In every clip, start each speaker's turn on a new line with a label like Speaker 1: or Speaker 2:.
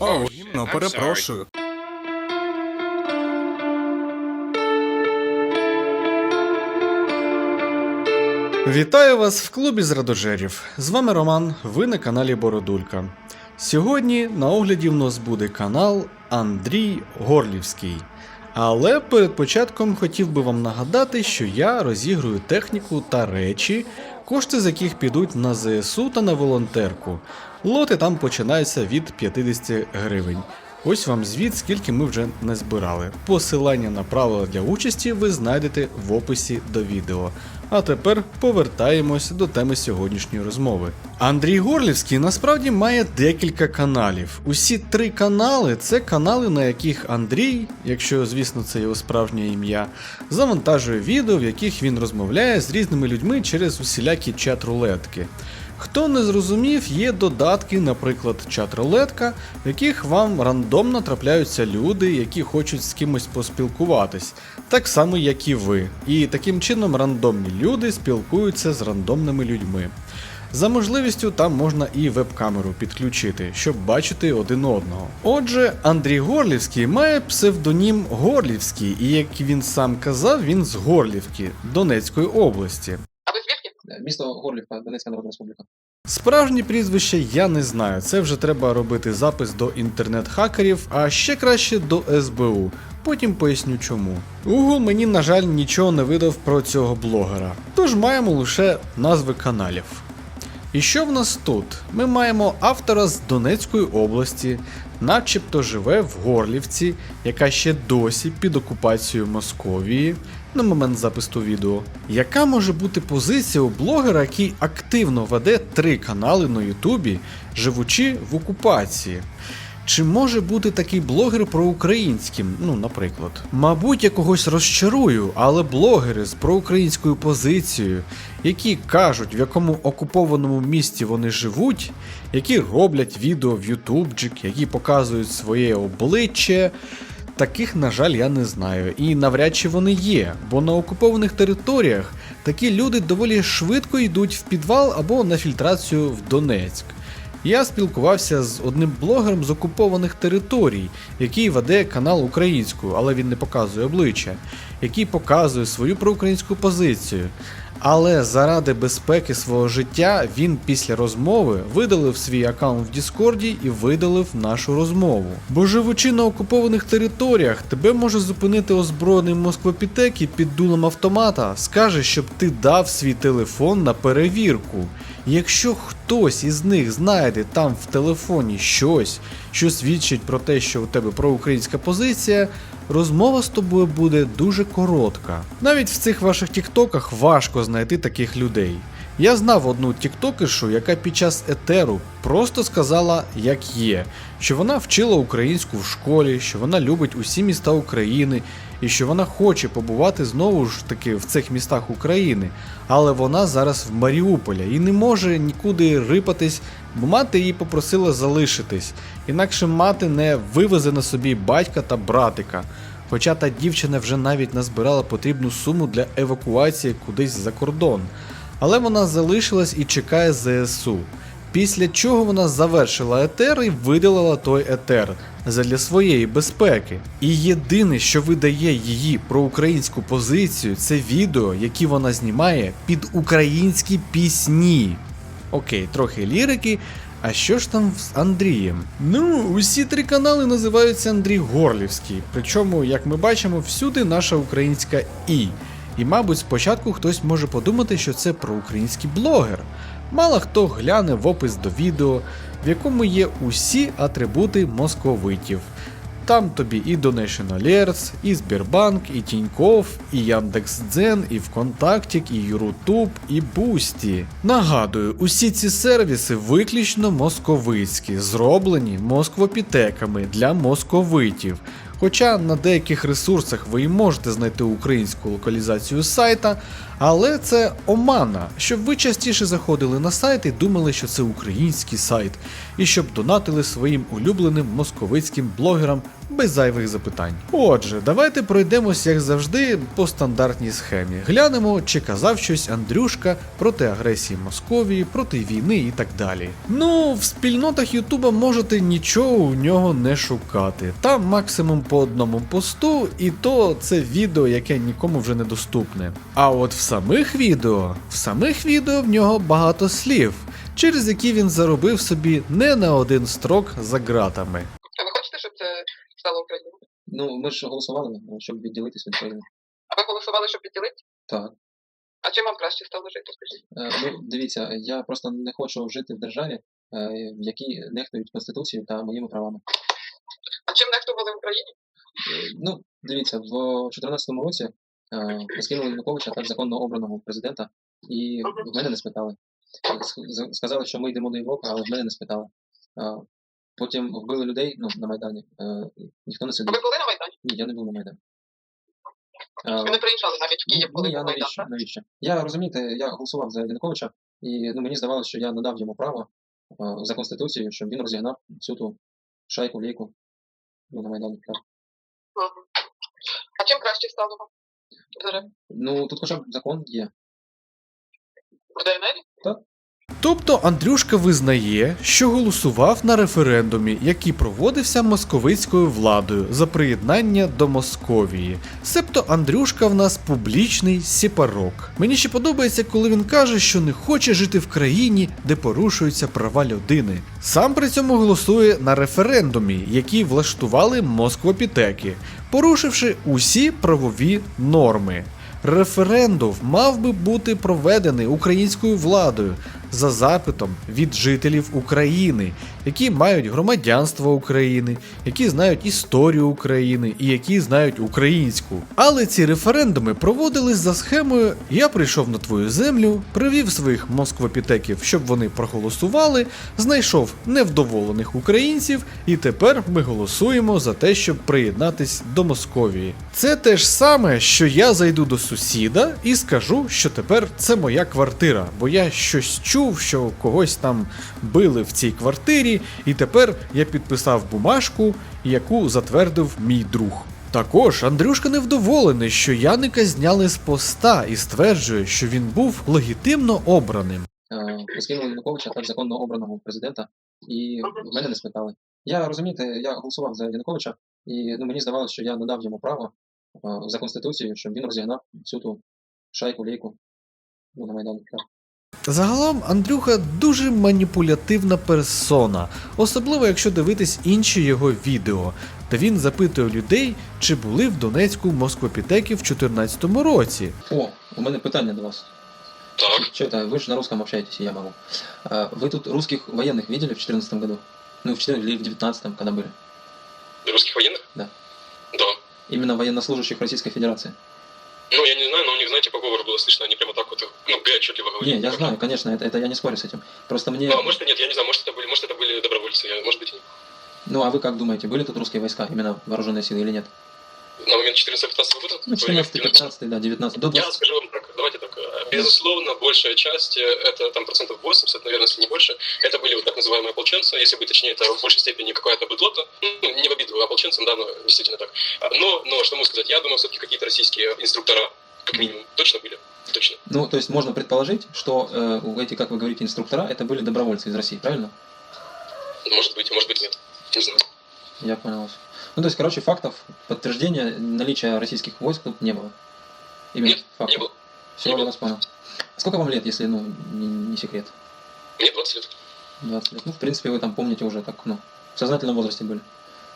Speaker 1: О, гімно, перепрошую. Вітаю вас в клубі зрадожерів. З вами Роман, ви на каналі Бородулька. Сьогодні на огляді в нас буде канал Андрій Горлівський. Але перед початком хотів би вам нагадати, що я розігрую техніку та речі, кошти з яких підуть на ЗСУ та на волонтерку. Лоти там починаються від 50 гривень. Ось вам звіт, скільки ми вже не збирали. Посилання на правила для участі ви знайдете в описі до відео. А тепер повертаємось до теми сьогоднішньої розмови. Андрій Горлівський насправді має декілька каналів. Усі три канали це канали, на яких Андрій, якщо звісно це його справжнє ім'я, завантажує відео, в яких він розмовляє з різними людьми через усілякі чат-рулетки. Хто не зрозумів, є додатки, наприклад, чат-рулетка, в яких вам рандомно трапляються люди, які хочуть з кимось поспілкуватись, так само як і ви. І таким чином рандомні люди спілкуються з рандомними людьми. За можливістю там можна і веб-камеру підключити, щоб бачити один одного. Отже, Андрій Горлівський має псевдонім Горлівський, і як він сам казав, він з Горлівки, Донецької області.
Speaker 2: А ви звідки?
Speaker 3: Місто Горлівка, Донецька Народна Республіка.
Speaker 1: Справжні прізвища я не знаю. Це вже треба робити запис до інтернет-хакерів, а ще краще до СБУ. Потім поясню чому. Google мені, на жаль, нічого не видав про цього блогера. Тож маємо лише назви каналів. І що в нас тут? Ми маємо автора з Донецької області, начебто живе в Горлівці, яка ще досі під окупацією Московії на момент запису відео. Яка може бути позиція у блогера, який активно веде три канали на Ютубі, живучи в окупації? Чи може бути такий блогер проукраїнським, ну, наприклад? Мабуть, я когось розчарую, але блогери з проукраїнською позицією, які кажуть, в якому окупованому місті вони живуть, які роблять відео в ютубчик, які показують своє обличчя. Таких, на жаль, я не знаю, і навряд чи вони є, бо на окупованих територіях такі люди доволі швидко йдуть в підвал або на фільтрацію в Донецьк. Я спілкувався з одним блогером з окупованих територій, який веде канал українською, але він не показує обличчя, який показує свою проукраїнську позицію. Але заради безпеки свого життя він після розмови видалив свій аккаунт в Діскорді і видалив нашу розмову. Бо живучи на окупованих територіях, тебе може зупинити озброєний москвопітек і під дулом автомата скаже, щоб ти дав свій телефон на перевірку. Якщо хтось із них знайде там в телефоні щось, що свідчить про те, що у тебе проукраїнська позиція, розмова з тобою буде дуже коротка. Навіть в цих ваших тіктоках важко знайти таких людей. Я знав одну тіктокершу, яка під час етеру просто сказала, як є, що вона вчила українську в школі, що вона любить усі міста України і що вона хоче побувати знову ж таки в цих містах України, але вона зараз в Маріуполі і не може нікуди рипатись, бо мати її попросила залишитись, інакше мати не вивезе на собі батька та братика. Хоча та дівчина вже навіть назбирала потрібну суму для евакуації кудись за кордон. Але вона залишилась і чекає ЗСУ. Після чого вона завершила етер і видалила той етер задля своєї безпеки. І єдине, що видає її про українську позицію, це відео, які вона знімає під українські пісні. Окей, трохи лірики. А що ж там з Андрієм? Ну, усі три канали називаються Андрій Горлівський. Причому, як ми бачимо, всюди наша українська І. І, мабуть, спочатку хтось може подумати, що це проукраїнський блогер. Мало хто гляне в опис до відео, в якому є усі атрибути московитів. Там тобі і Donation Alerts, і Сбербанк, і Тіньков, і Яндекс.Дзен, і Вконтактік, і Ютуб, і Бусті. Нагадую, усі ці сервіси виключно московицькі, зроблені москвопітеками для московитів. Хоча на деяких ресурсах ви і можете знайти українську локалізацію сайта, але це омана, щоб ви частіше заходили на сайт і думали, що це український сайт, і щоб донатили своїм улюбленим московицьким блогерам без зайвих запитань. Отже, давайте пройдемось, як завжди, по стандартній схемі. Глянемо, чи казав щось Андрюшка проти агресії Московії, проти війни і так далі. Ну, в спільнотах Ютуба можете нічого у нього не шукати. Там максимум по одному посту, і то це відео, яке нікому вже не доступне. А от в самих відео, в самих відео в нього багато слів, через які він заробив собі не на один строк за ґратами.
Speaker 2: А ви хочете, щоб це стало Україною?
Speaker 3: Ну, ми ж голосували, ну, щоб відділитися від країни.
Speaker 2: А ви голосували, щоб відділити?
Speaker 3: Так.
Speaker 2: А чим вам краще стало жити, скажіть?
Speaker 3: Е, ну, дивіться, я просто не хочу жити в державі, е, в якій нехтують Конституцією та моїми правами.
Speaker 2: А чим нехтували в Україні?
Speaker 3: Е, Ну, дивіться, в 2014 році е, скинули Януковича так законно обраного президента, і в мене не спитали. Сказали, що ми йдемо до Європи, але в мене не спитали. Потім вбили людей ну, на Майдані. Ніхто не
Speaker 2: А ви були?
Speaker 3: Ні, я не був на Майдані.
Speaker 2: Ви не приїжджали навіть в Київ, коли
Speaker 3: Ні, я
Speaker 2: був Майдан,
Speaker 3: навіщо?
Speaker 2: так?
Speaker 3: навіщо? Я розумієте, я голосував за Януковича, і ну, мені здавалося, що я надав йому право е, за Конституцією, щоб він розігнав всю ту шайку лейку ну, на Майдані. Так.
Speaker 2: Мгм. А чим краще стало вам?
Speaker 3: Ну, тут хоча б закон є.
Speaker 2: В ДНР?
Speaker 1: Тобто Андрюшка визнає, що голосував на референдумі, який проводився московицькою владою за приєднання до Московії. Себто Андрюшка в нас публічний сепарок. Мені ще подобається, коли він каже, що не хоче жити в країні, де порушуються права людини. Сам при цьому голосує на референдумі, який влаштували москвопітеки, порушивши усі правові норми. Референдум мав би бути проведений українською владою за запитом від жителів України, які мають громадянство України, які знають історію України і які знають українську. Але ці референдуми проводились за схемою Я прийшов на твою землю, привів своїх москвопітеків, щоб вони проголосували, знайшов невдоволених українців, і тепер ми голосуємо за те, щоб приєднатись до Московії. Це те ж саме, що я зайду до сусіда і скажу, що тепер це моя квартира, бо я щось чув, що когось там били в цій квартирі, і тепер я підписав бумажку, яку затвердив мій друг. Також Андрюшка невдоволений, що Яника зняли з поста і стверджує, що він був легітимно обраним.
Speaker 3: Е, Януковича так законно обраного президента, і в мене не спитали. Я розумієте, я голосував за Януковича, і ну, мені здавалося, що я надав йому право е, за Конституцією, щоб він розігнав всю ту шайку лейку ну, на Майдані. Так.
Speaker 1: Загалом Андрюха дуже маніпулятивна персона, особливо якщо дивитись інші його відео, де він запитує людей, чи були в Донецьку москвопітеки в 2014 році.
Speaker 3: О, у мене питання до вас.
Speaker 4: Так,
Speaker 3: Что это? Вы же на русском общаетесь, и я могу. А, Вы тут русских военных видели в 2014 году? Ну, в 14 или в 19 когда были?
Speaker 4: русских военных?
Speaker 3: Да.
Speaker 4: Да.
Speaker 3: Именно военнослужащих Российской Федерации.
Speaker 4: Ну, я не знаю, но у них, знаете, по говору было слышно, они прямо так вот, ну, отчетливо говорили.
Speaker 3: Не, я знаю, конечно, это, это я не спорю с этим. Просто мне...
Speaker 4: Ну, а может и нет, я не знаю, может это были, может это были добровольцы, я- может быть и нет.
Speaker 3: Ну, а вы как думаете, были тут русские войска, именно вооруженные силы или нет?
Speaker 4: На момент 14-15 года?
Speaker 3: Ну, 14, 15, да, 19, до
Speaker 4: Я
Speaker 3: 20.
Speaker 4: скажу вам так, давайте Безусловно, большая часть, э, это там процентов 80, наверное, если не больше, это были вот так называемые ополченцы, если быть точнее, это в большей степени какая-то быдлота, ну, не в обиду ополченцам, да, но действительно так. А, Но, но, что могу сказать, я думаю, все-таки какие-то российские инструктора, как минимум, точно были, точно.
Speaker 3: Ну, то есть можно предположить, что э, эти, как вы говорите, инструктора, это были добровольцы из России, правильно?
Speaker 4: Может быть, может быть нет, не знаю.
Speaker 3: Я понял. Ну, то есть, короче, фактов, подтверждения наличия российских войск тут не было. Именно
Speaker 4: Нет,
Speaker 3: фактов.
Speaker 4: не было.
Speaker 3: Все,
Speaker 4: не
Speaker 3: я
Speaker 4: было.
Speaker 3: вас понял. Сколько вам лет, если, ну, не, не секрет?
Speaker 4: Мне 20 лет.
Speaker 3: 20 лет. Ну, в принципе, вы там помните уже так, ну, в сознательном возрасте были.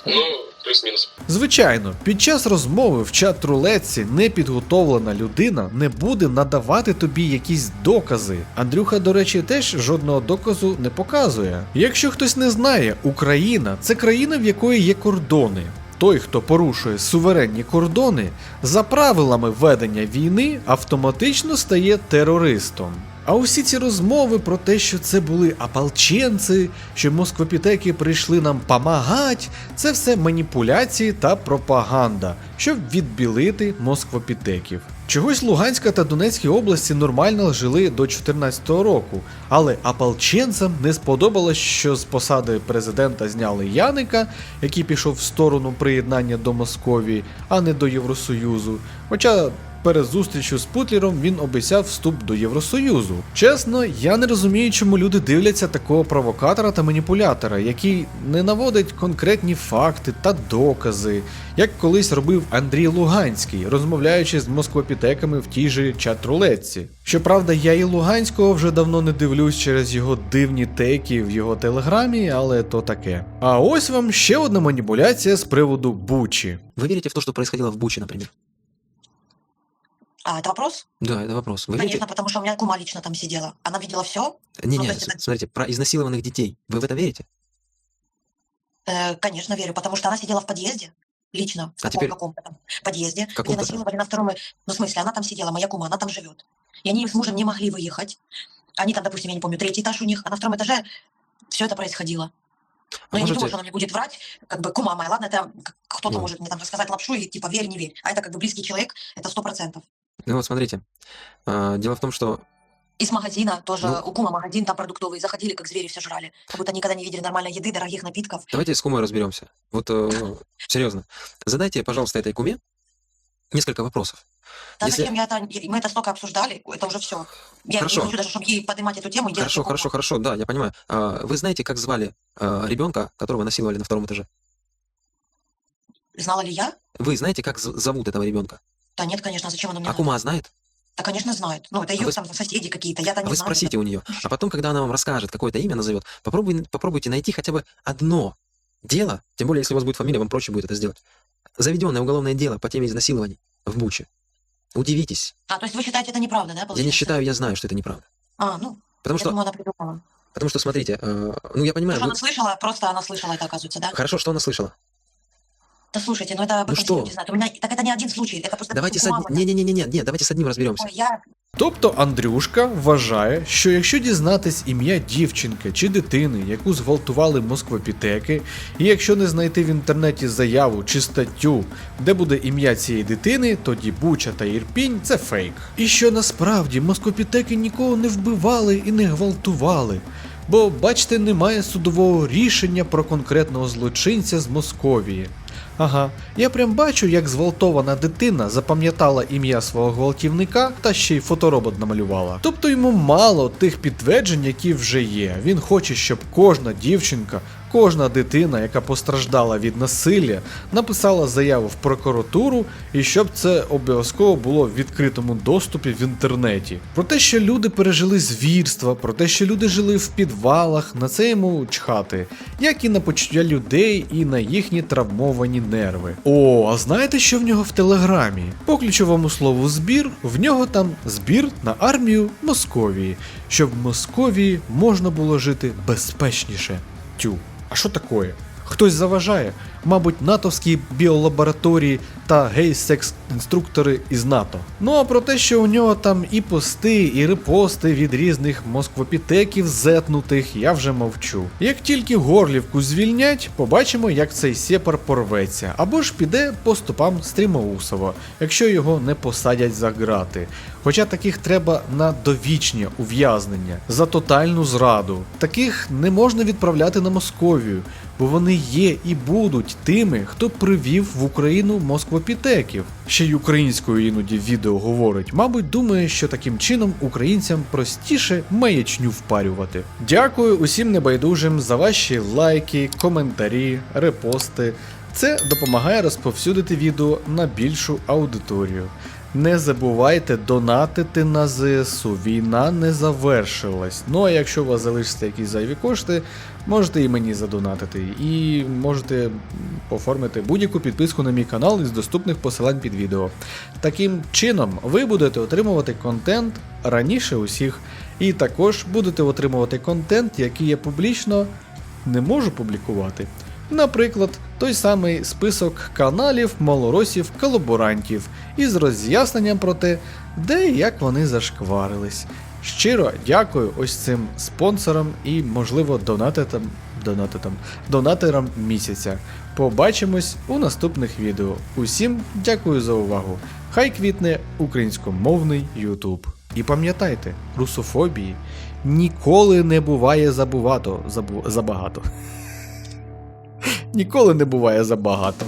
Speaker 3: скажем.
Speaker 4: Ну, плюс-минус.
Speaker 1: Звичайно, під час розмови в чат рулетці непідготовлена людина не буде надавати тобі якісь докази. Андрюха, до речі, теж жодного доказу не показує. Якщо хтось не знає, Україна це країна, в якої є кордони. Той, хто порушує суверенні кордони, за правилами ведення війни автоматично стає терористом. А усі ці розмови про те, що це були ополченці, що москвопітеки прийшли нам помагать, це все маніпуляції та пропаганда, щоб відбілити москвопітеків. Чогось Луганська та Донецькі області нормально жили до 2014 року, але ополченцям не сподобалось, що з посади президента зняли Яника, який пішов в сторону приєднання до Московії, а не до Євросоюзу. Хоча перед зустрічю з Путлером він обіцяв вступ до Євросоюзу. Чесно, я не розумію, чому люди дивляться такого провокатора та маніпулятора, який не наводить конкретні факти та докази, як колись робив Андрій Луганський, розмовляючи з москвопітеками в тій же чат-рулетці. Щоправда, я і Луганського вже давно не дивлюсь через його дивні тейки в його телеграмі, але то таке. А ось вам ще одна маніпуляція з приводу Бучі.
Speaker 5: Вы верите в то, что происходило в Буче, например?
Speaker 6: А, это вопрос?
Speaker 5: Да, это вопрос. Вы
Speaker 6: Конечно,
Speaker 5: верите?
Speaker 6: потому что у меня кума лично там сидела. Она видела все.
Speaker 5: Не,
Speaker 6: ну,
Speaker 5: не,
Speaker 6: то есть это-
Speaker 5: смотрите, про изнасилованных детей. Вы в это верите?
Speaker 6: Э, конечно, верю, потому что она сидела в подъезде. Лично, в
Speaker 5: А
Speaker 6: каком-
Speaker 5: теперь-
Speaker 6: каком-то там подъезде, где
Speaker 5: каком-то там?
Speaker 6: насиловали на втором... Ну, в смысле, она там сидела, моя кума, она там живет. И они с мужем не могли выехать. Они там, допустим, я не помню, третий этаж у них, а на втором этаже все это происходило.
Speaker 5: А
Speaker 6: Но я не
Speaker 5: можете-
Speaker 6: думаю, что она мне будет врать, как бы кума моя, ладно, это кто-то
Speaker 5: Ну.
Speaker 6: может мне там рассказать лапшу и типа верь, не верь. А это как бы близкий человек, это сто процентов.
Speaker 5: Ну вот смотрите. А, Дело в том, что
Speaker 6: Из магазина тоже,
Speaker 5: Ну.
Speaker 6: у кума магазин там продуктовый, заходили, как звери все жрали. Как будто никогда не видели нормальной еды, дорогих напитков.
Speaker 5: давайте с кумой разберемся. Вот э, серьезно. Задайте, пожалуйста, этой куме несколько вопросов.
Speaker 6: Да
Speaker 5: Если-
Speaker 6: зачем я это... Мы это столько обсуждали, это уже все. Я
Speaker 5: Хорошо.
Speaker 6: не хочу даже, чтобы ей поднимать эту тему
Speaker 5: Хорошо, хорошо,
Speaker 6: плохо.
Speaker 5: хорошо, да, я понимаю. А, Вы знаете, как звали ребенка, которого насиловали на втором этаже?
Speaker 6: Знала ли я?
Speaker 5: Вы знаете, как зовут этого ребенка?
Speaker 6: Да нет, конечно, зачем она мне
Speaker 5: А
Speaker 6: надо?
Speaker 5: кума знает?
Speaker 6: Да, конечно, знает. Ну, это ее
Speaker 5: вы-
Speaker 6: там соседи какие-то, я-то
Speaker 5: А
Speaker 6: не
Speaker 5: вы
Speaker 6: знаю.
Speaker 5: спросите у нее. А потом, когда она вам расскажет, какое-то имя назовет, попробуй, попробуйте найти хотя бы одно дело, тем более, если у вас будет фамилия, вам проще будет это сделать. Заведенное уголовное дело по теме изнасилований в Буче. Удивитесь.
Speaker 6: А, то есть вы считаете это неправда, да,
Speaker 5: Я
Speaker 6: получается?
Speaker 5: не считаю, я знаю, что это неправда.
Speaker 6: А, ну,
Speaker 5: Потому
Speaker 6: я
Speaker 5: что,
Speaker 6: думаю, она придумала.
Speaker 5: потому что смотрите, э, ну я
Speaker 6: Потому
Speaker 5: понимаю,
Speaker 6: что
Speaker 5: вы-
Speaker 6: она слышала, просто она слышала это, оказывается, да?
Speaker 5: хорошо, что она слышала.
Speaker 6: Да слушайте, ну это вы
Speaker 5: Ну что?
Speaker 6: консилиуте знаете. У меня... Так это не один случай, это просто...
Speaker 5: Давайте с
Speaker 6: кума
Speaker 5: одним...
Speaker 6: моя.
Speaker 5: Не-не-не, не, давайте с одним разберемся.
Speaker 6: Ой, я...
Speaker 1: Тобто Андрюшка вважає, що якщо дізнатись ім'я дівчинки чи дитини, яку зґвалтували москвопітеки, і якщо не знайти в інтернеті заяву чи статтю, де буде ім'я цієї дитини, тоді Буча та Ірпінь це фейк. І що насправді москвопітеки нікого не вбивали і не гвалтували. Бо, бачите, немає судового рішення про конкретного злочинця з Московії. Ага, я прям бачу, як зґвалтована дитина запам'ятала ім'я свого гвалтівника та ще й фоторобот намалювала. Тобто йому мало тих підтверджень, які вже є. Він хоче, щоб кожна дівчинка, кожна дитина, яка постраждала від насилля, написала заяву в прокуратуру і щоб це обов'язково було в відкритому доступі в інтернеті. Про те, що люди пережили звірства, про те, що люди жили в підвалах, на це йому чхати, як і на почуття людей і на їхні травмовані нерви. О, а знаєте, що в нього в телеграмі? По ключовому слову збір, в нього там збір на армію Московії, щоб в Московії можна було жити безпечніше. Тю. А що таке? Хтось заважає? Мабуть, натовські біолабораторії та гей-секс-інструктори із НАТО. Ну а про те, що у нього там і пости, і репости від різних москвопітеків зетнутих, я вже мовчу. Як тільки горлівку звільнять, побачимо, як цей сепар порветься, або ж піде по стопам Стрімоусова, якщо його не посадять за грати. Хоча таких треба на довічне ув'язнення за тотальну зраду. Таких не можна відправляти на Московію, бо вони є і будуть тими, хто привів в Україну москвопітеків. Ще й українською іноді відео говорить. Мабуть, думає, що таким чином українцям простіше маячню впарювати. Дякую усім небайдужим за ваші лайки, коментарі, репости. Це допомагає розповсюдити відео на більшу аудиторію. Не забувайте донатити на ЗСУ. Війна не завершилась. Ну а якщо у вас залишаться якісь зайві кошти, можете і мені задонатити. І можете оформити будь-яку підписку на мій канал із доступних посилань під відео. Таким чином, ви будете отримувати контент раніше усіх, і також будете отримувати контент, який я публічно не можу публікувати. Наприклад, той самий список каналів малоросів колаборантів із роз'ясненням про те, де і як вони зашкварились. Щиро дякую ось цим спонсорам і, можливо, донатитам, донатитам, донатерам місяця. Побачимось у наступних відео. Усім дякую за увагу. Хай квітне українськомовний Ютуб. І пам'ятайте, русофобії ніколи не буває забувато. Забу, забагато. Ніколи не буває забагато.